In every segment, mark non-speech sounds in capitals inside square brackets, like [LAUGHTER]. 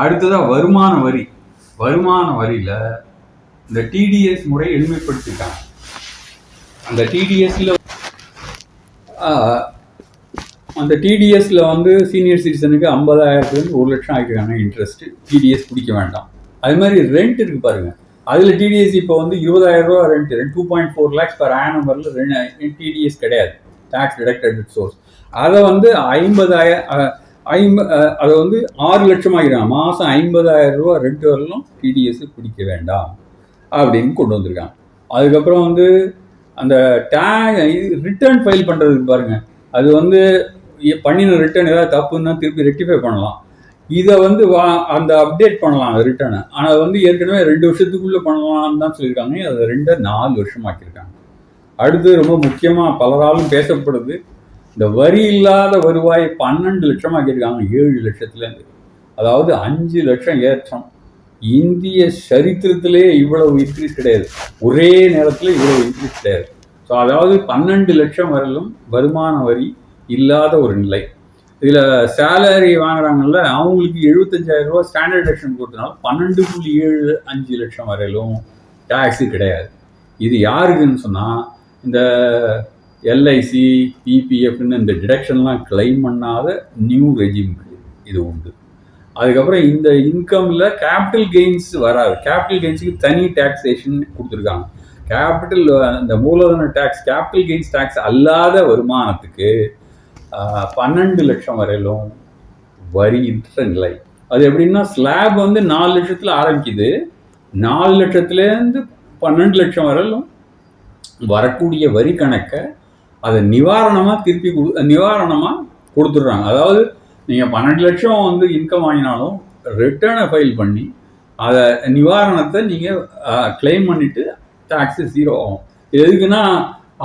அடுத்ததாக வருமான வரி. வருமான வரியில் இந்த டிடிஎஸ் முறை எளிமைப்படுத்திட்டாங்க. அந்த டிடிஎஸ்ல அந்த டிடிஎஸ்ல வந்து சீனியர் சிட்டிசனுக்கு ஐம்பதாயிரத்துலேருந்து ஒரு லட்சம் ஆகிருக்காங்க இன்ட்ரெஸ்ட் டிடிஎஸ் பிடிக்க வேண்டாம். அது மாதிரி ரெண்ட் இருக்கு பாருங்க. அதில் டிடிஎஸ் இப்போ வந்து இருபதாயிரம் ரூபா rent two point four lakhs per annum வரல ரெண்டு டிடிஎஸ் கிடையாது. டேக்ஸ் டிடக்டட் சோர்ஸ் அதை வந்து ஐம்பதாயிரம் ஐம்ப அதை வந்து ஆறு லட்சம் ஆகிடும் மாதம் ஐம்பதாயிரம் ரூபா ரெண்டு வரலும் டிடிஎஸ் பிடிக்க வேண்டாம் அப்படின்னு கொண்டு வந்திருக்காங்க. அதுக்கப்புறம் வந்து அந்த டே ரிட்டர்ன் ஃபைல் பண்ணுறதுக்கு பாருங்கள் அது வந்து பண்ணின ரிட்டர்ன் ஏதாவது தப்புன்னா திருப்பி ரெக்டிஃபை பண்ணலாம். இதை வந்து வா அந்த அப்டேட் பண்ணலாம் ரிட்டர்னை ஆனால் வந்து ஏற்கனவே ரெண்டு வருஷத்துக்குள்ளே பண்ணலாம்னு தான் சொல்லியிருக்காங்க. அதை ரெண்டை நாலு வருஷமாக்கியிருக்காங்க. அடுத்து ரொம்ப முக்கியமாக பலராலும் பேசப்படுது. இந்த வரி இல்லாத வருவாய் பன்னெண்டு லட்சமாக்கியிருக்காங்க. ஏழு லட்சத்துலேருந்து. அதாவது அஞ்சு லட்சம் ஏற்றம். இந்திய சரித்திரத்திலே இவ்வளவு இன்க்ரீஸ் கிடையாது. ஒரே நேரத்தில் இவ்வளவு இன்க்ரீஸ் கிடையாது. ஸோ அதாவது பன்னெண்டு லட்சம் வரலும் வருமான வரி இல்லாத ஒரு நிலை. இதில் சேலரி வாங்குறாங்கல்ல அவங்களுக்கு எழுபத்தஞ்சாயிரம் ரூபா ஸ்டாண்டர்ட் டிடக்ஷன் கொடுத்தனால பன்னெண்டு புள்ளி ஏழு அஞ்சு லட்சம் வரையிலும் டேக்ஸு கிடையாது. இது யாருக்குன்னு சொன்னால் இந்த எல்ஐசி பிபிஎஃப்னு இந்த டிடக்ஷன்லாம் கிளைம் பண்ணாத நியூ ரெஜிம்க்கு இது உண்டு. அதுக்கப்புறம் இந்த இன்கமில் கேபிட்டல் கெயின்ஸ் வராது. கேபிட்டல் கெயின்ஸுக்கு தனி டேக்ஸேஷன் கொடுத்துருக்காங்க. கேபிட்டல் இந்த மூலதன டேக்ஸ் கேபிட்டல் கெயின்ஸ் டேக்ஸ் அல்லாத வருமானத்துக்கு பன்னெண்டு லட்சம் வரையிலும் வரின்ற நிலை அது எப்படின்னா ஸ்லாப் வந்து நாலு லட்சத்தில் ஆரம்பிக்குது. நாலு லட்சத்துலேருந்து பன்னெண்டு லட்சம் வரையிலும் வரக்கூடிய வரி கணக்கை அதை நிவாரணமாக திருப்பி கொடு நிவாரணமாக கொடுத்துட்றாங்க. அதாவது நீங்கள் பன்னெண்டு லட்சம் வந்து இன்கம் வாங்கினாலும் ரிட்டர்னை ஃபைல் பண்ணி அதை நிவாரணத்தை நீங்கள் கிளைம் பண்ணிவிட்டு டேக்ஸு ஜீரோ ஆகும். இது எதுக்குன்னா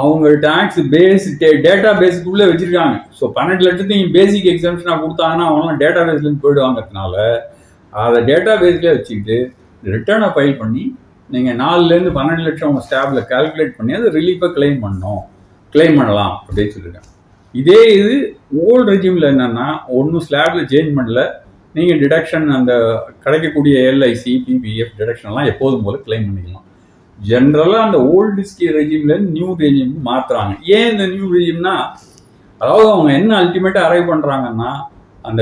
அவங்க டேக்ஸ் பேஸ் டே டேட்டா பேஸுக்குள்ளே வச்சுருக்காங்க. ஸோ பன்னெண்டு லட்சத்தையும் பேசிக் எக்ஸாம்ஷனாக கொடுத்தாங்கன்னா அவங்களாம் டேட்டா பேஸ்லேருந்து போயிடுவாங்கிறதுனால அதை டேட்டா பேஸ்லேயே வச்சுக்கிட்டு ரிட்டர்னை ஃபைல் பண்ணி நீங்கள் நாலுலேருந்து பன்னெண்டு லட்சம் உங்கள் ஸ்டாஃபில் கால்குலேட் பண்ணி அதை ரிலீஃபாக கிளைம் பண்ணோம் கிளைம் பண்ணலாம் அப்படின்னு சொல்லியிருக்காங்க இதே இது ஓல்டு ரெஜிமில் என்னென்னா ஒன்றும் ஸ்லாபில் சேஞ்ச் பண்ணல. நீங்கள் டிடக்ஷன் அந்த கிடைக்கக்கூடிய எல்ஐசி பிபிஎஃப் டிடக்ஷன்லாம் எப்போதும் போல கிளைம் பண்ணிக்கலாம். ஜென்ரலாக அந்த ஓல்டு ஸ்கீ ரெஜிமில் நியூ ரெஜிம் மாற்றுறாங்க ஏன் இந்த நியூ ரெஜிம்னா அதாவது அவங்க என்ன அல்டிமேட்டாக அரைவ் பண்ணுறாங்கன்னா அந்த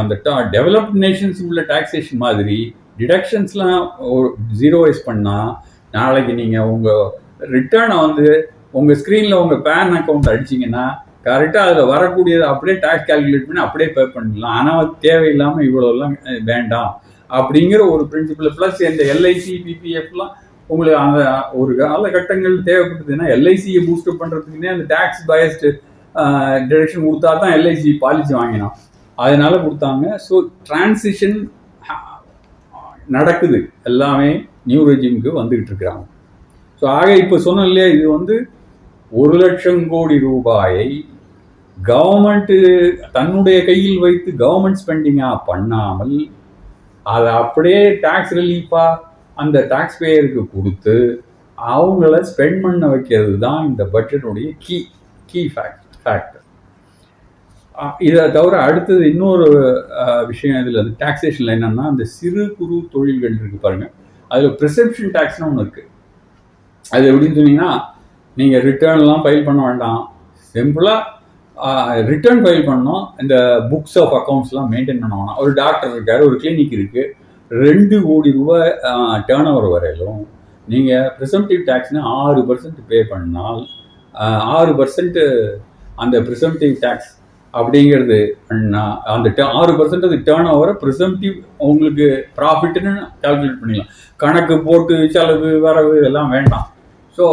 அந்த டெவலப்ட் நேஷன்ஸ் உள்ள டாக்ஸேஷன் மாதிரி டிடக்ஷன்ஸ்லாம் ஜீரோ ஜீரோவைஸ் பண்ணால் நாளைக்கு நீங்கள் உங்கள் ரிட்டர்னை வந்து உங்கள் ஸ்க்ரீனில் உங்கள் பேன் அக்கௌண்ட் அடிச்சிங்கன்னா கரெக்டாக அதில் வரக்கூடியது அப்படியே டேக்ஸ் கால்குலேட் பண்ணி அப்படியே பே பண்ணிடலாம். ஆனால் தேவையில்லாமல் இவ்வளோலாம் வேண்டாம். அப்படிங்கிற ஒரு பிரின்சிபல் ப்ளஸ் இந்த எல்ஐசி பிபிஎஃப்லாம் உங்களுக்கு அந்த ஒரு காலகட்டங்கள் தேவைப்பட்டதுன்னா எல்ஐசியை பூஸ்டப் பண்ணுறதுக்குன்னே அந்த டேக்ஸ் பயஸ்டு டிரெக்ஷன் கொடுத்தா தான் எல்ஐசி பாலிசி வாங்கினோம் அதனால கொடுத்தாங்க. ஸோ டிரான்சிஷன் நடக்குது. எல்லாமே நியூ ரெஜிமுக்கு வந்துகிட்டு இருக்கிறாங்க. ஸோ ஆக இப்போ சொன்னோம் இல்லையா இது வந்து ஒரு லட்சம் கோடி ரூபாயை கவர்மெண்ட்டு தன்னுடைய கையில் வைத்து கவர்மெண்ட் ஸ்பெண்டிங்காக பண்ணாமல் அதை அப்படியே டேக்ஸ் ரிலீஃபாக அந்த டேக்ஸ் பேயருக்கு கொடுத்து அவங்கள ஸ்பெண்ட் பண்ண வைக்கிறது தான் இந்த பட்ஜெட்டுடைய கீ கீ ஃபேக்ட் ஃபேக்டர் இதை தவிர அடுத்தது இன்னொரு விஷயம் இதில் வந்து டேக்ஸேஷனில் என்னென்னா அந்த சிறு குறு தொழில்கள் இருக்குது பாருங்கள் அதில் ப்ரிசெப்ஷன் டேக்ஸ்னு ஒன்று இருக்குது அது எப்படின்னு சொன்னீங்கன்னா நீங்கள் ரிட்டர்ன்லாம் ஃபைல் பண்ண வேண்டாம். சிம்பிளாக ரிட்டர்ன் ஃபைல் பண்ணோம். இந்த புக்ஸ் ஆஃப் அக்கௌண்ட்ஸ்லாம் மெயின்டைன் பண்ண வேணாம் ஒரு டாக்டர் இருக்கார் ஒரு கிளினிக் இருக்குது ரெண்டு கோடி ரூபாய் டேர்ன் ஓவர் வரையிலும் நீங்கள் ப்ரிசம்டிவ் டேக்ஸ்னு ஆறு பர்சன்ட் பே பண்ணால் ஆறு பர்சன்ட்டு அந்த ப்ரிசம்டிவ் டேக்ஸ் அப்படிங்கிறது பண்ணா அந்த te- ஆறு பர்சன்ட் அது டேர்ன் ஓவரை ப்ரிசம்டிவ் உங்களுக்கு ப்ராஃபிட்னு கால்குலேட் பண்ணிக்கலாம். கணக்கு போட்டு செலவு வரவு இதெல்லாம் வேண்டாம். ஸோ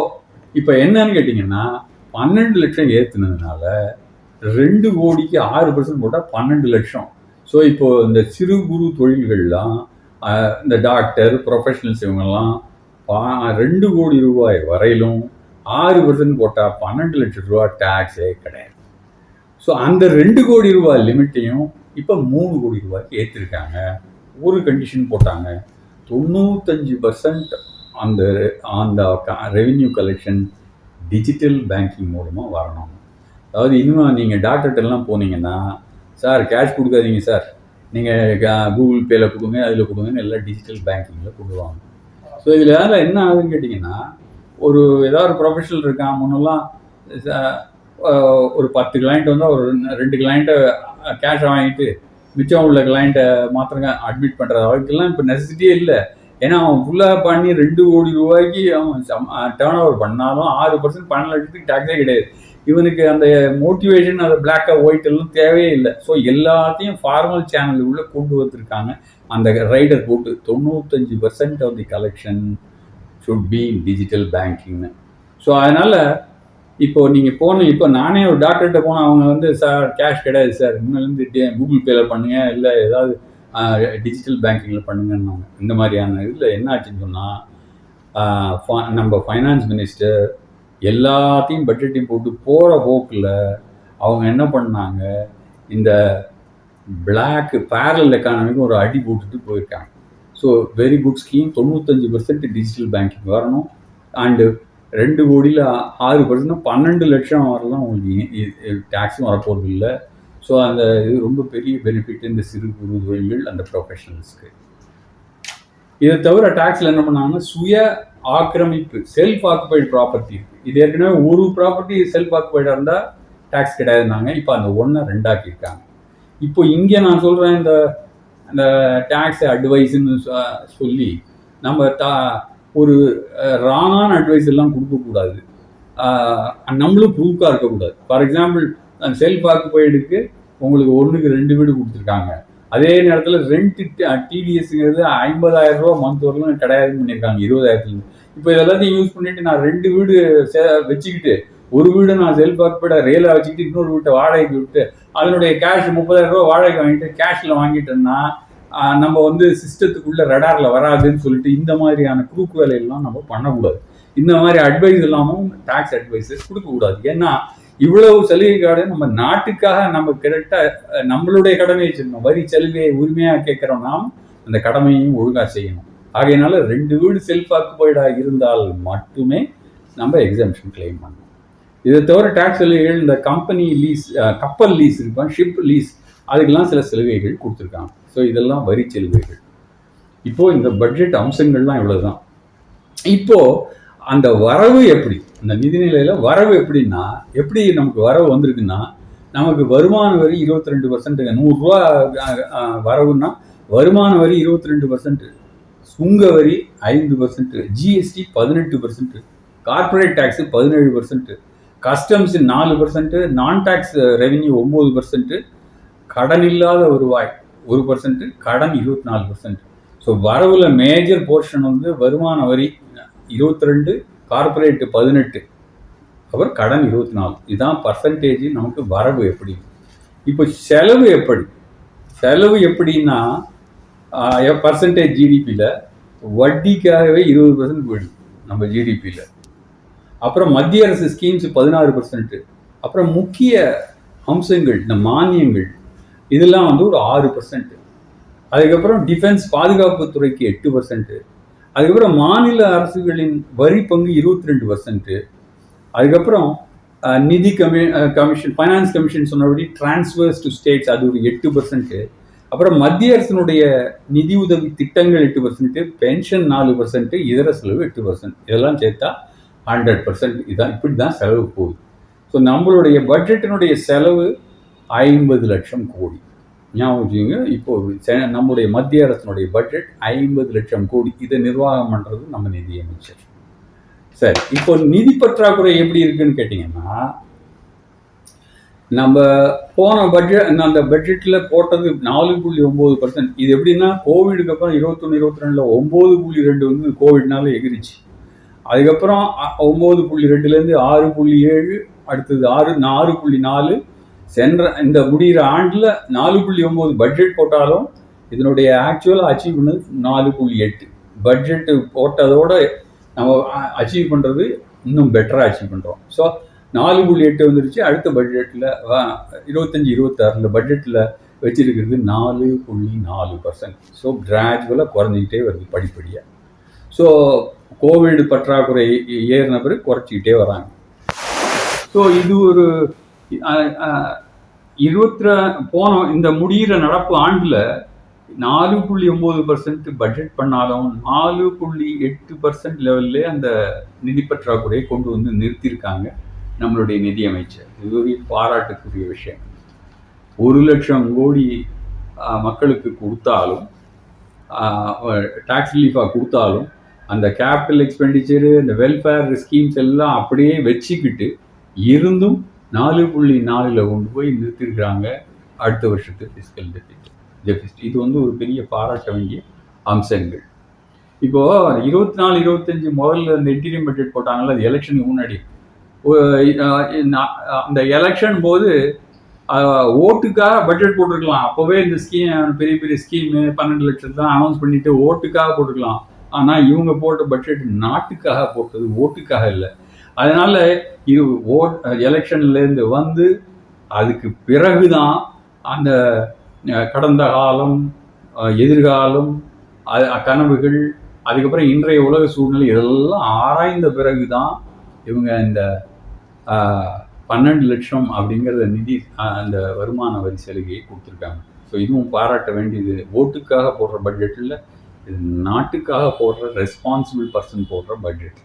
இப்போ என்னன்னு கேட்டிங்கன்னா பன்னெண்டு லட்சம் ஏற்றுனதுனால ரெண்டு கோடிக்கு ஆறு பர்சன்ட் போட்டால் பன்னெண்டு லட்சம். ஸோ இப்போ இந்த சிறு குறு தொழில்கள்லாம் இந்த டாக்டர் ப்ரொஃபஷனல்ஸ் இவங்கெல்லாம் பா ரெண்டு கோடி ரூபாய் வரையிலும் ஆறு பர்சன்ட் போட்டால் பன்னெண்டு லட்சம் ரூபா டேக்ஸே கிடையாது. ஸோ அந்த ரெண்டு கோடி ரூபாய் லிமிட்டையும் இப்போ மூணு கோடி ரூபாய்க்கு ஏற்றிருக்காங்க ஒரு கண்டிஷன் போட்டாங்க. தொண்ணூத்தஞ்சு பர்சன்ட் அந்த அந்த ரெவின்யூ கலெக்ஷன் டிஜிட்டல் பேங்கிங் மூலமாக வரணும். அதாவது இன்னும் நீங்கள் டாக்டர்கிட்டலாம் போனீங்கன்னா சார் கேஷ் கொடுக்காதீங்க சார் நீங்கள் கூகுள் பேயில் கொடுங்க அதில் கொடுங்கன்னு எல்லாம் டிஜிட்டல் பேங்கிங்கில் கொடுவாங்க ஸோ இதில் வேறு என்ன ஆகுதுன்னு கேட்டிங்கன்னா ஒரு ஏதாவது ஒரு ப்ரொஃபஷனல் இருக்கான் முன்னெல்லாம் ஒரு பத்து கிளைண்ட் வந்தால் ஒரு ரெண்டு கிளைண்ட்டை கேஷை வாங்கிட்டு மிச்சம் உள்ள கிளைண்ட்டை மாத்திரங்க அட்மிட் பண்ணுற அளவுக்குலாம் இப்போ நெசசிட்டியே இல்லை. ஏன்னா அவன் ஃபுல்லாக பண்ணி ரெண்டு கோடி ரூபாய்க்கு அவன் டேர்ன் ஓவர் பண்ணாலும் ஆறு பர்சன்ட் பன்னெண்டு லட்சத்துக்கு டாக்ஸே கிடையாது. இவனுக்கு அந்த மோட்டிவேஷன் அந்த பிளாக்காக ஒயிட் எல்லாம் தேவையே இல்லை. ஸோ எல்லாத்தையும் ஃபார்மல் சேனல் உள்ள கொண்டு வந்திருக்காங்க. அந்த ரைடர் போட்டு தொண்ணூத்தஞ்சு percent of the collection should be in digital பேங்கிங்னு so அதனால் இப்போ நீங்கள் போன இப்போ நானே ஒரு டாக்டர்கிட்ட போனால் அவங்க வந்து சார் கேஷ் கிடையாது சார். இன்னிலேருந்து கூகுள் பேல பண்ணுங்க இல்லை ஏதாவது டிஜிட்டல் பேங்கிங்கில் பண்ணுங்கன்னாங்க. இந்த மாதிரியான இதில் என்ன ஆச்சுன்னு சொன்னால் நம்ம ஃபைனான்ஸ் மினிஸ்டர் எல்லாத்தையும் பட்ஜெட்டையும் போட்டு போகிற போக்கில் அவங்க என்ன பண்ணாங்க இந்த பிளாக் பேரல் எக்கானமிக்கு ஒரு அடி போட்டுட்டு போயிருக்காங்க. ஸோ வெரி குட் ஸ்கீம் தொண்ணூத்தஞ்சு பர்சன்ட் டிஜிட்டல் பேங்கிங் வரணும். அண்டு ரெண்டு கோடியில் ஆறு பர்சன்ட் பன்னெண்டு லட்சம் வரலாம் உங்களுக்கு டேக்ஸும் வரப்போகிறது இல்லை ஸோ அந்த இது ரொம்ப பெரிய பெனிஃபிட் இந்த சிறு குறு தொழில்கள் அந்த ப்ரொஃபஷனல்ஸ்க்கு இதை தவிர டேக்ஸில் என்ன பண்ணாங்கன்னா சுய ஆக்கிரமிப்பு செல்ஃப் ஆக்குபைடு ப்ராப்பர்ட்டி இருக்குது இது ஏற்கனவே ஒரு ப்ராப்பர்ட்டி செல்ஃப் ஆக்குபைடாக இருந்தால் டேக்ஸ் கிடையாதுனாங்க இப்போ அந்த ஒன்றை ரெண்டாக்கியிருக்காங்க. இப்போ இங்கே நான் சொல்கிறேன் இந்த அந்த டேக்ஸ் அட்வைஸுன்னு சொல்லி நம்ம தா ஒரு ராங்கான அட்வைஸ் எல்லாம் கொடுக்கக்கூடாது. நம்மளும் ப்ரூஃபாக இருக்கக்கூடாது. ஃபார் எக்ஸாம்பிள் செல்ஃப் ஆக்குபைடுக்கு உங்களுக்கு ஒன்றுக்கு ரெண்டு வீடு கொடுத்துருக்காங்க. அதே நேரத்தில் ரெண்ட் டிடிஎஸ்ங்கிறது ஐம்பதாயிரம் ரூபா மந்த் வரலாம் கிடையாதுன்னு பண்ணியிருக்காங்க இருபதாயிரத்துலேருந்து. இப்போ இதெல்லாத்தையும் யூஸ் பண்ணிட்டு நான் ரெண்டு வீடு சே- வச்சுக்கிட்டு ஒரு வீடு நான் செல்ஃப் ஆக்குபைடா ரியலாக வச்சுக்கிட்டு இன்னொரு வீட்டை வாடகைக்கு விட்டு அதனுடைய கேஷ் முப்பதாயிரம் ரூபா வாடகைக்கு வாங்கிட்டு கேஷில் வாங்கிட்டோம்னா நம்ம வந்து சிஸ்டத்துக்குள்ள ரடாரில் வராதுன்னு சொல்லிட்டு இந்த மாதிரியான குறுக்கு வேலையெல்லாம் நம்ம பண்ணக்கூடாது. இந்த மாதிரி அட்வைஸ் இல்லாமல் டேக்ஸ் அட்வைஸஸ் கொடுக்கக்கூடாது. ஏன்னா இவ்வளவு சலுகை நம்ம நாட்டுக்காக நம்ம கரெக்டாக நம்மளுடைய கடமையை செய்யணும். வரி சலுகையை உரிமையாக கேட்குறோம் நாம் அந்த கடமையையும் ஒழுங்காக செய்யணும். ஆகையினால ரெண்டு வீடு செல்ஃப் ஆக்குபைடாக இருந்தால் மட்டுமே நம்ம எக்ஸாம்ஷன் கிளைம் பண்ணணும். இதை தவிர டேக்ஸ் சலுகைகள் இந்த கம்பெனி லீஸ் கப்பல் லீஸ் இருப்பான் ஷிப் லீஸ் அதுக்கெல்லாம் சில சலுகைகள் கொடுத்துருக்காங்க. ஸோ இதெல்லாம் வரி சலுகைகள். இப்போது இந்த பட்ஜெட் அம்சங்கள்லாம் இவ்வளோ தான் இப்போது அந்த வரவு எப்படி? அந்த நிதிநிலையில் வரவு எப்படின்னா எப்படி நமக்கு வரவு வந்திருக்குன்னா நமக்கு வருமான வரி இருபத்தி ரெண்டு பர்சன்ட் நூறுரூவா வரவுன்னா வருமான வரி இருபத்தி ரெண்டு பர்சன்ட் சுங்க வரி ஐந்து பர்சன்ட் ஜிஎஸ்டி பதினெட்டு பர்சன்ட் கார்ப்பரேட் டேக்ஸ் பதினேழு பர்சன்ட் கஸ்டம்ஸ் நாலு பர்சன்ட் நான் டேக்ஸ் ரெவென்யூ ஒம்பது பர்சன்ட் கடன் இல்லாத வருவாய் ஒரு பர்சன்ட் கடன் இருபத்தி நாலு பர்சன்ட் ஸோ வரவுல மேஜர் போர்ஷன் வந்து வருமான வரி இருபத்தி ரெண்டு கார்பரேட்டு பதினெட்டு அப்புறம் கடன் இருபத்தி நாலு இதுதான் பர்சன்டேஜ் நமக்கு வரவு எப்படி? இப்போ செலவு எப்படி? செலவு எப்படின்னா பர்சன்டேஜ் ஜிடிபியில் வட்டிக்காகவே இருபது பர்சன்ட் போயிடுது நம்ம ஜிடிபியில் அப்புறம் மத்திய அரசு ஸ்கீம்ஸ் பதினாறு பர்சன்ட்டு அப்புறம் முக்கிய அம்சங்கள் இந்த மானியங்கள் இதெல்லாம் வந்து ஒரு ஆறு பர்சன்ட்டு அதுக்கப்புறம் டிஃபென்ஸ் பாதுகாப்பு துறைக்கு எட்டு பர்சன்ட்டு அதுக்கப்புறம் மாநில அரசுகளின் வரி பங்கு இருபத்தி ரெண்டு பர்சன்ட்டு அதுக்கப்புறம் நிதி கமி கமிஷன் ஃபைனான்ஸ் கமிஷன் சொன்னபடி டிரான்ஸ்ஃபர்ஸ் டு ஸ்டேட்ஸ் அது ஒரு எட்டு பர்சன்ட்டு அப்புறம் மத்திய அரசினுடைய நிதி உதவி திட்டங்கள் எட்டு பர்சன்ட்டு பென்ஷன் நாலு பர்சன்ட்டு இதர செலவு எட்டு பர்சன்ட் இதெல்லாம் சேர்த்தா ஹண்ட்ரட் பர்சன்ட் இதான் இப்படி தான் செலவு போகுது. ஸோ நம்மளுடைய பட்ஜெட்டினுடைய செலவு ஐம்பது லட்சம் கோடி. ஞாபகம் வச்சுக்கோங்க. இப்போ நம்முடைய மத்திய அரசினுடைய பட்ஜெட் ஐம்பது லட்சம் கோடி. இதை நிர்வாகம் பண்ணுறது நம்ம நிதியமைச்சர் சரி இப்போ நிதி பற்றாக்குறை எப்படி இருக்குன்னு கேட்டிங்கன்னா நம்ம போன பட்ஜெட் அந்த பட்ஜெட்டில் போட்டது நாலு புள்ளி ஒம்பது பர்சன்ட் இது எப்படின்னா கோவிடுக்கு அப்புறம் இருபத்தொன்று இருபத்தி ரெண்டில் ஒம்பது புள்ளி ரெண்டு வந்து கோவிட்னால எகிரிச்சு. அதுக்கப்புறம் ஒம்பது புள்ளி ரெண்டுலேருந்து ஆறு புள்ளி ஏழு அடுத்தது ஆறு ஆறு புள்ளி நாலு சென்ற இந்த முடிகிற ஆண்டில் நாலு புள்ளி ஒம்பது பட்ஜெட் போட்டாலும் இதனுடைய ஆக்சுவலாக அச்சீவ் பண்ணது நாலு புள்ளி எட்டு. பட்ஜெட்டு போட்டதோட நம்ம அச்சீவ் பண்ணுறது இன்னும் பெட்டராக அச்சீவ் பண்ணுறோம் ஸோ நாலு புள்ளி எட்டு வந்துருச்சு. அடுத்த பட்ஜெட்டில் இருபத்தஞ்சி இருபத்தாறில் பட்ஜெட்டில் வச்சிருக்கிறது நாலு புள்ளி நாலு பர்சன்ட் ஸோ கிராஜுவலாக குறைஞ்சிக்கிட்டே வருது படிப்படியாக ஸோ கோவிட் பற்றாக்குறை ஏறின பிறகு குறைச்சிக்கிட்டே வராங்க. ஸோ இது ஒரு இருபத்தி போன இந்த முடிகிற நடப்பு ஆண்டில் நாலு புள்ளி ஒம்பது பர்சன்ட் பட்ஜெட் பண்ணாலும் நாலு புள்ளி எட்டு பர்சன்ட் லெவல்லே அந்த நிதி பற்றாக்குறையை கொண்டு வந்து நிறுத்தியிருக்காங்க நம்மளுடைய நிதியமைச்சர். இது ஒரு பாராட்டுக்குரிய விஷயம். ஒரு லட்சம் கோடி மக்களுக்கு கொடுத்தாலும் டாக்ஸ் ரிலீஃபாக கொடுத்தாலும் அந்த கேபிட்டல் எக்ஸ்பெண்டிச்சரு இந்த வெல்ஃபேர் ஸ்கீம்ஸ் எல்லாம் அப்படியே வச்சுக்கிட்டு இருந்தும் நாலு புள்ளி நாலில் கொண்டு போய் நிறுத்திருக்கிறாங்க. அடுத்த வருஷத்து ஃபிஸ்கல் டெபிசிட் டெபிசிட் இது வந்து ஒரு பெரிய பாராட்ட வேண்டிய அம்சங்கள். இப்போது இருபத்தி நாலு இருபத்தஞ்சு முதல்ல இந்த இன்டீரியம் பட்ஜெட் போட்டாங்கல்ல அது எலெக்ஷனுக்கு முன்னாடி. அந்த எலெக்ஷன் போது ஓட்டுக்காக பட்ஜெட் போட்டிருக்கலாம். அப்போவே இந்த ஸ்கீம் பெரிய பெரிய ஸ்கீமு பன்னெண்டு லட்சம் தான் அனௌன்ஸ் பண்ணிவிட்டு ஓட்டுக்காக போட்டுக்கலாம் ஆனால் இவங்க போட்ட பட்ஜெட் நாட்டுக்காக போட்டது ஓட்டுக்காக இல்லை. அதனால் இது ஓட் எலெக்ஷன்லேருந்து வந்து அதுக்கு பிறகு தான் அந்த கடந்த காலம் எதிர்காலம் அது கனவுகள் அதுக்கப்புறம் இன்றைய உலக சூழ்நிலை இதெல்லாம் ஆராய்ந்த பிறகு தான் இவங்க இந்த பன்னெண்டு லட்சம் அப்படிங்கிறத நிதி அந்த வருமான வரி சலுகையை கொடுத்துருக்காங்க. ஸோ இதுவும் பாராட்ட வேண்டியது. ஓட்டுக்காக போடுற பட்ஜெட்டில் இது நாட்டுக்காக போடுற ரெஸ்பான்சிபிள் பர்சன் போடுற பட்ஜெட்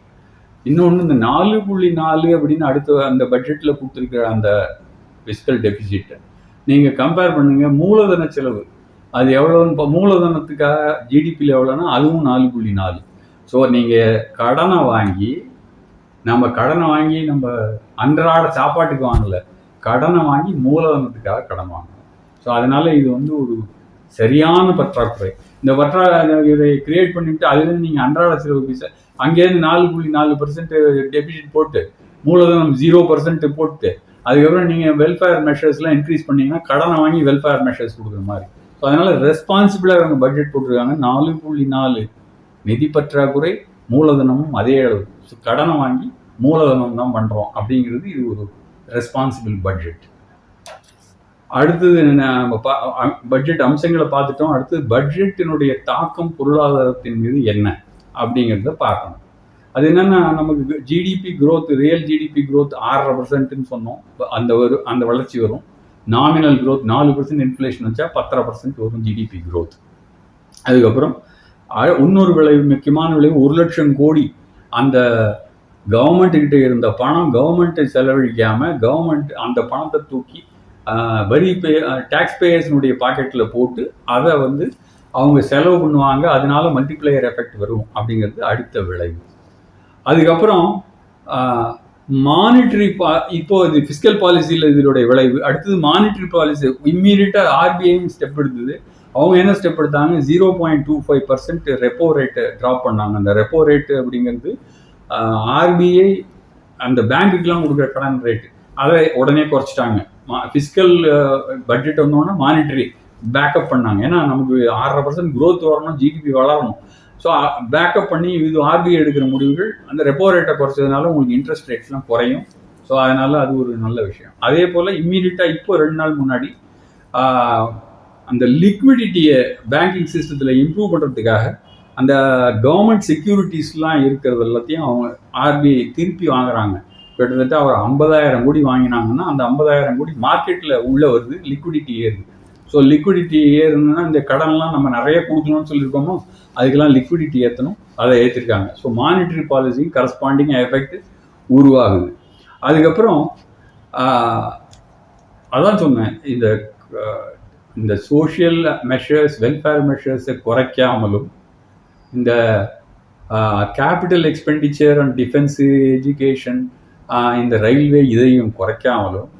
இன்னொன்று இந்த நாலு புள்ளி நாலு அப்படின்னு அடுத்த அந்த பட்ஜெட்டில் கொடுத்துருக்கிற அந்த ஃபிஸ்கல் டெபிசிட்டை நீங்கள் கம்பேர் பண்ணுங்கள் மூலதன செலவு. அது எவ்வளோன்னு இப்போ மூலதனத்துக்காக ஜிடிபியில் எவ்வளோன்னா அதுவும் நாலு புள்ளி நாலு. ஸோ நீங்கள் கடனை வாங்கி நம்ம கடனை வாங்கி நம்ம அன்றாட சாப்பாட்டுக்கு வாங்கலை கடனை வாங்கி மூலதனத்துக்காக கடன் வாங்கணும். ஸோ அதனால் இது வந்து ஒரு சரியான பற்றாக்குறை. இந்த பற்றா இதை கிரியேட் பண்ணிவிட்டு அதுலேருந்து நீங்கள் அன்றாட செலவுக்கு ச- அங்கேருந்து நாலு புள்ளி நாலு பர்சன்ட் டெபிசிட் போட்டு மூலதனம் ஜீரோ பர்சன்ட் போட்டு அதுக்கப்புறம் நீங்கள் வெல்ஃபேர் மெஷர்ஸ்லாம் இன்க்ரீஸ் பண்ணீங்கன்னா கடனை வாங்கி வெல்ஃபேர் மெஷர்ஸ் கொடுக்குற மாதிரி. ஸோ அதனால் ரெஸ்பான்சிபிளாக இவங்க பட்ஜெட் போட்டிருக்காங்க. நாலு புள்ளி நாலு நிதி பற்றாக்குறை மூலதனமும் அதே அளவு. ஸோ கடனை வாங்கி மூலதனம் தான் பண்ணுறோம் அப்படிங்கிறது இது ஒரு ரெஸ்பான்சிபிள் பட்ஜெட் அடுத்தது நம்ம பட்ஜெட் அம்சங்களை பார்த்துட்டோம். அடுத்தது பட்ஜெட்டினுடைய தாக்கம் பொருளாதாரத்தின் மீது என்ன? அப்படிங்கிறத பார்க்கணும். அது என்னன்னா நமக்கு GDP growth real GDP growth ஆறரை பர்சன்ட்னு சொன்னோம். அந்த ஒரு அந்த வளர்ச்சி வரும். நாமினல் க்ரோத் நாலு பர்சன்ட் இன்ஃப்ளேஷன் வச்சா பத்தரை பர்சன்ட் வரும் ஜிடிபி க்ரோத் அதுக்கப்புறம் இன்னொரு விளைவு முக்கியமான விளைவு ஒரு லட்சம் கோடி அந்த கவர்மெண்ட்டுக்கிட்ட இருந்த பணம் கவர்மெண்ட்டை செலவழிக்காமல் கவர்மெண்ட் அந்த பணத்தை தூக்கி வரி பே டேக்ஸ் பேயர்ஸினுடைய பாக்கெட்டில் போட்டு அதை வந்து அவங்க செலவு பண்ணுவாங்க அதனால மல்டிப்ளையர் எஃபெக்ட் வரும் அப்படிங்கிறது அடுத்த விளைவு. அதுக்கப்புறம் மானிட்டரி பா இப்போ இது ஃபிஸ்கல் பாலிசியில் இதனுடைய விளைவு அடுத்தது மானிட்டரி பாலிசி இம்மீடியட்டாக ஆர்பிஐயும் ஸ்டெப் எடுத்தது. அவங்க என்ன ஸ்டெப் எடுத்தாங்க? Zero point two five percent repo ரேட்டை ட்ராப் பண்ணாங்க. அந்த ரெப்போ ரேட்டு அப்படிங்கிறது ஆர்பிஐ அந்த பேங்க்குக்கெலாம் கொடுக்குற கடன் ரேட்டு அதை உடனே குறைச்சிட்டாங்க. மா ஃபிஸ்கல் பட்ஜெட் வந்தோன்னா மானிட்டரி பேக்கப் பண்ணாங்க. ஏன்னா நமக்கு ஆறரை பர்சன்ட் குரோத் வரணும் ஜிடிபி வளரணும். ஸோ பேக்கப் பண்ணி இது ஆர்பிஐ எடுக்கிற முடிவுகள் அந்த ரெப்போ ரேட்டை குறைச்சதுனால உங்களுக்கு இன்ட்ரெஸ்ட் ரேட்ஸ்லாம் குறையும். ஸோ அதனால் அது ஒரு நல்ல விஷயம். அதே போல் இம்மீடியட்டாக இப்போ ரெண்டு நாள் முன்னாடி அந்த லிக்விடிட்டியை பேங்கிங் சிஸ்டத்தில் இம்ப்ரூவ் பண்ணுறதுக்காக அந்த கவர்மெண்ட் செக்யூரிட்டிஸ்லாம் இருக்கிறது எல்லாத்தையும் அவங்க ஆர்பிஐ திருப்பி வாங்குறாங்க. கிட்டத்தட்ட அவர் ஐம்பதாயிரம் கோடி வாங்கினாங்கன்னா அந்த ஐம்பதாயிரம் கோடி மார்க்கெட்டில் உள்ளே வருது லிக்விடிட்டி ஏறுது ஸோ லிக்விடிட்டி ஏறணும்னா இந்த கடன்லாம் நம்ம நிறைய கொடுக்கணும்னு சொல்லியிருக்கோமோ அதுக்கெல்லாம் லிக்விடிட்டி ஏற்றணும் அதை ஏற்றிருக்காங்க ஸோ மானிட்டரி பாலிசியும் கரஸ்பாண்டிங் எஃபெக்ட் உருவாகுது. அதுக்கப்புறம் அதான் சொன்னேன் இந்த இந்த சோஷியல் மெஷர்ஸ் வெல்ஃபேர் மெஷர்ஸை குறைக்காமலும் இந்த capital expenditure and defence education இந்த ரயில்வே இதையும் குறைக்காமலும்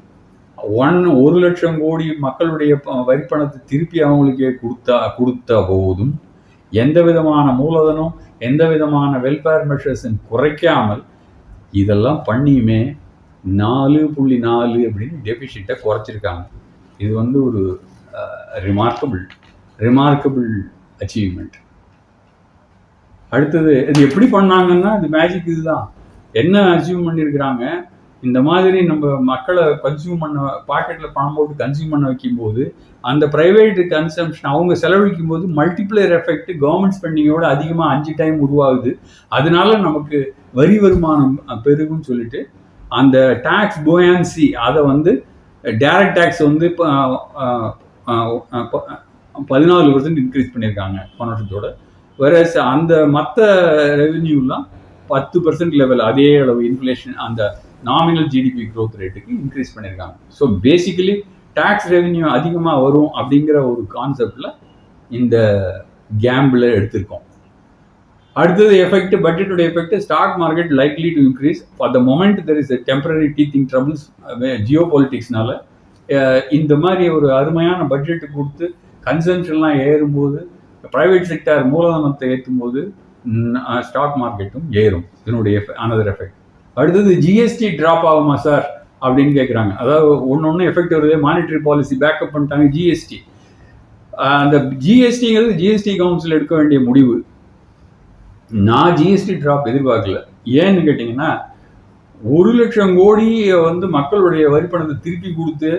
ஒன் ஒரு லட்சம் கோடி மக்களுடைய வரிப்பணத்தை திருப்பி அவங்களுக்கே கொடுத்தா கொடுத்த போதும் எந்த விதமான மூலதனம் எந்த விதமான வெல்ஃபேர் மெஷர்ஸும் குறைக்காமல் இதெல்லாம் பண்ணியுமே நாலு புள்ளி நாலு அப்படின்னு டெபிசிட்டை குறைச்சிருக்காங்க. இது வந்து ஒரு ரிமார்க்கபிள் ரிமார்க்கபிள் அச்சீவ்மெண்ட் அடுத்தது இது எப்படி பண்ணாங்கன்னா இது மேஜிக் இதுதான். என்ன அச்சீவ் பண்ணியிருக்கிறாங்க இந்த மாதிரி நம்ம மக்களை கன்சியூம் பண்ண பாக்கெட்டில் பணம் போட்டு கன்சியூம் பண்ண வைக்கும்போது அந்த ப்ரைவேட் கன்சம்ஷன் அவங்க செலவழிக்கும் போது மல்டிப்ளேயர் எஃபெக்ட் கவர்மெண்ட் ஸ்பெண்டிங்கோட அதிகமாக அஞ்சு டைம் உருவாகுது. அதனால நமக்கு வரி வருமானம் பெருகும்னு சொல்லிட்டு அந்த டேக்ஸ் போயான்சி அதை வந்து டைரக்ட் டேக்ஸ் வந்து இப்போ பதினாலு பர்சன்ட் இன்க்ரீஸ் பண்ணியிருக்காங்க போன வருஷத்தோட. வேற அந்த மற்ற ரெவென்யூலாம் பத்து பர்சன்ட் லெவல் அதே அளவு இன்ஃப்ளேஷன் அந்த நாமினல் ஜிடிபி க்ரோத் ரேட்டுக்கு இன்க்ரீஸ் பண்ணியிருக்காங்க. ஸோ பேசிக்கலி டேக்ஸ் ரெவென்யூ அதிகமாக வரும் அப்படிங்கிற ஒரு கான்செப்டில் இந்த கேம்பில் எடுத்திருக்கோம். அடுத்தது effect பட்ஜெட்டோட effect stock market likely to increase for the moment there is temporary teething troubles Jio பாலிட்டிக்ஸ்னால இந்த மாதிரி ஒரு அருமையான பட்ஜெட் கொடுத்து கன்சம்ஷன்லாம் ஏறும்போது ப்ரைவேட் செக்டார் மூலதனத்தை ஏற்றும் போது ஸ்டாக் மார்க்கெட்டும் ஏறும். இதனுடைய அனதர் எஃபெக்ட் அடுத்தது ஜிஎஸ்டி ட்ராப் ஆகுமா சார் அப்படின்னு கேட்குறாங்க அதாவது ஒன்று ஒன்று எஃபெக்ட் வருது. மானிட்டரி பாலிசி பேக்கப் பண்ணிட்டாங்க ஜிஎஸ்டி அந்த ஜிஎஸ்டிங்கிறது ஜிஎஸ்டி கவுன்சில் எடுக்க வேண்டிய முடிவு. நான் ஜிஎஸ்டி ட்ராப் எதிர்பார்க்கல. ஏன்னு கேட்டிங்கன்னா ஒரு லட்சம் கோடி வந்து மக்களுடைய வரிப்பணத்தை திருப்பி கொடுத்து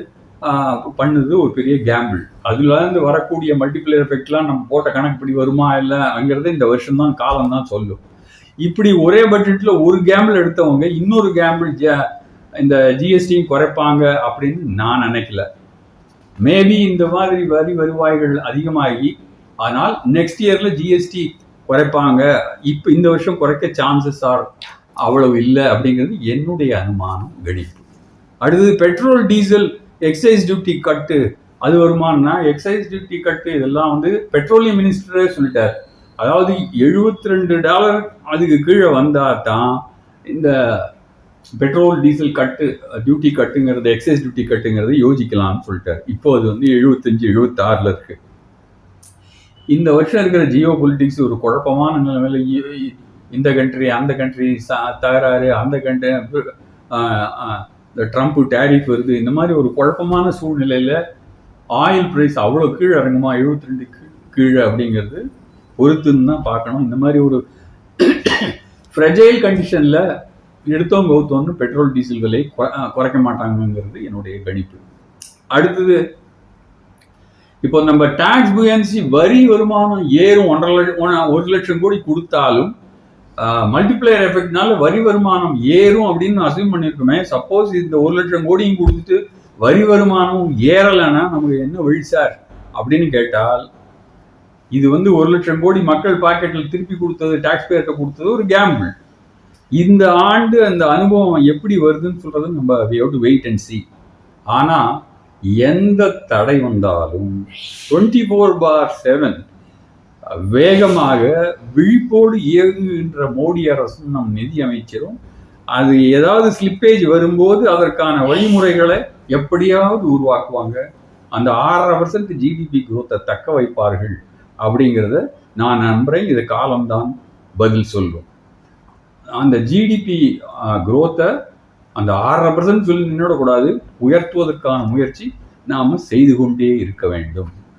பண்ணுது ஒரு பெரிய கேம்பிள் அதுலேருந்து வரக்கூடிய மல்டிப்ளேயர் எஃபெக்ட்லாம் நம்ம போட்ட கணக்குப்படி வருமா இல்லைங்கிறது இந்த வருஷம்தான் காலம் தான் சொல்லும். இப்படி ஒரே பட்ஜெட்டில் ஒரு கேம்பிள் எடுத்தவங்க இன்னொரு கேம்பிள் இந்த ஜிஎஸ்டியும் குறைப்பாங்க அப்படின்னு நான் நினைக்கல. மேபி இந்த மாதிரி வரி வருவாய்கள் அதிகமாகி ஆனால் நெக்ஸ்ட் இயர்ல ஜிஎஸ்டி குறைப்பாங்க. இப்போ இந்த வருஷம் குறைக்க சான்சஸ் ஆர் அவ்வளவு இல்லை அப்படிங்கிறது என்னுடைய அனுமானம் கணிப்பு அடுத்தது petrol diesel excise duty cut அது வருமானா எக்ஸைஸ் டியூட்டி கட்டு இதெல்லாம் வந்து பெட்ரோலியம் மினிஸ்டரே சொல்லிட்டார். அதாவது 72 ரெண்டு டாலர் அதுக்கு கீழே வந்தால் தான் இந்த பெட்ரோல் டீசல் கட்டு டியூட்டி கட்டுங்கிறது எக்ஸைஸ் டியூட்டி கட்டுங்கிறது யோசிக்கலாம்னு சொல்லிட்டார். இப்போ அது வந்து எழுபத்தஞ்சு எழுபத்தாறில் இருக்கு. இந்த வருஷம் இருக்கிற ஜியோ பொலிட்டிக்ஸ் ஒரு குழப்பமான நிலைமையில இந்த கண்ட்ரி அந்த கண்ட்ரி தகராறு அந்த கண்ட்ரி இந்த ட்ரம்ப் டேரிஃப் வருது. இந்த மாதிரி ஒரு குழப்பமான சூழ்நிலையில் ஆயில் ப்ரைஸ் அவ்வளோ கீழே இறங்குமா? 72 ரெண்டு கீழே அப்படிங்கிறது பொறுத்துன்னு தான் பார்க்கணும். இந்த மாதிரி ஒரு [COUGHS] ஃப்ரெஜைல் கண்டிஷனில் எடுத்தோம் கவுத்தோன்னு பெட்ரோல் டீசல் விலை குறைக்க மாட்டாங்கங்கிறது என்னுடைய கணிப்பு. அடுத்தது இப்போ நம்ம டேக்ஸ் புயன்சி வரி வருமானம் ஏறும் ஒன்றரை லட்சம் ஒரு லட்சம் கோடி கொடுத்தாலும் மல்டிப்ளையர் எஃபெக்ட்னால வரி வருமானம் ஏறும் அப்படின்னு அசியூம் பண்ணியிருக்கோமே சப்போஸ் இந்த ஒரு லட்சம் கோடியும் கொடுத்துட்டு வரி வருமானம் ஏறலைன்னா நமக்கு என்ன வழி சார் அப்படின்னு கேட்டால் இது வந்து ஒரு லட்சம் கோடி மக்கள் பாக்கெட்டில் திருப்பி கொடுத்தது டாக்ஸ் பேர்கிட்ட கொடுத்தது ஒரு கேம்பிள் இந்த ஆண்டு அந்த அனுபவம் எப்படி வருதுன்னு சொல்றது நம்ம we have wait and see ஆனா எந்த தடை வந்தாலும் டுவெண்ட்டி ஃபோர் பார் செவன் வேகமாக விழிப்போடு இயங்குகின்ற மோடி அரசும் நம் நிதி அமைச்சரும் அது ஏதாவது ஸ்லிப்பேஜ் வரும்போது அதற்கான வழிமுறைகளை எப்படியாவது உருவாக்குவாங்க. அந்த ஆறரை பர்சன்ட் ஜிடிபி குரோத்தை தக்க வைப்பார்கள். அப்படிங்கிறத நான் நம்புகிறேன் இது காலம்தான் பதில் சொல்லும். அந்த ஜிடிபி குரோத்தை அந்த ஆறரை பர்சன்ட் சொல்லி நின்றுடக்கூடாது உயர்த்துவதற்கான முயற்சி நாம் செய்து கொண்டே இருக்க வேண்டும்.